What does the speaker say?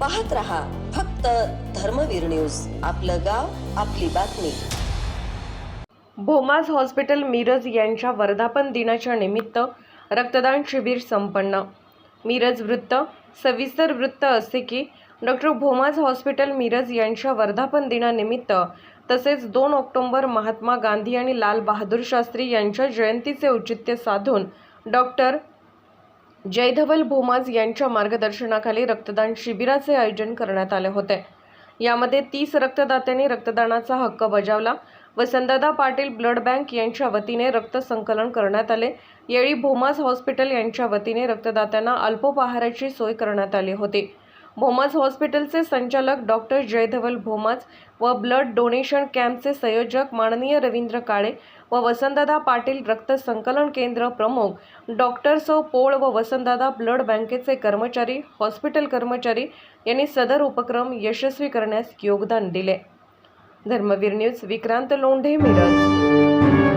पाहत रहा फक्त धर्मवीर न्यूज. आपलं गाव आपली बातमी. भोमाज हॉस्पिटल मिरज यांच्या वर्धापन दिनाच्या निमित्त रक्तदान शिबिर संपन्न. मिरज वृत्त सविस्तर वृत्त असे की डॉक्टर भोमाज हॉस्पिटल मिरज यांच्या वर्धापन दिनानिमित्त तसेच दोन ऑक्टोंबर महात्मा गांधी आणि लाल बहादूर शास्त्री यांच्या जयंतीचे औचित्य साधून डॉक्टर जयधवल भोमाज यांच्या मार्गदर्शनाखाली रक्तदान शिबिराचे आयोजन करण्यात आले होते. यामध्ये तीस रक्तदात्यांनी रक्तदानाचा हक्क बजावला. वसंतदादा पाटील ब्लड बँक यांच्या वतीने रक्त संकलन करण्यात आले. यावेळी भोमाज हॉस्पिटल यांच्या वतीने रक्तदात्यांना अल्पोपहाराची सोय करण्यात आली होती. भोमाज हॉस्पिटलचे संचालक डॉक्टर जयधवल भोमज व ब्लड डोनेशन कॅम्पचे संयोजक माननीय रवींद्र काळे व वसंतदादा पाटील रक्त संकलन केंद्र प्रमुख डॉक्टर सौ पोळ व वसंतदादा ब्लड बँकेचे कर्मचारी हॉस्पिटल कर्मचारी यांनी सदर उपक्रम यशस्वी करण्यास योगदान दिले. धर्मवीर न्यूज विक्रांत लोंढे मिरज.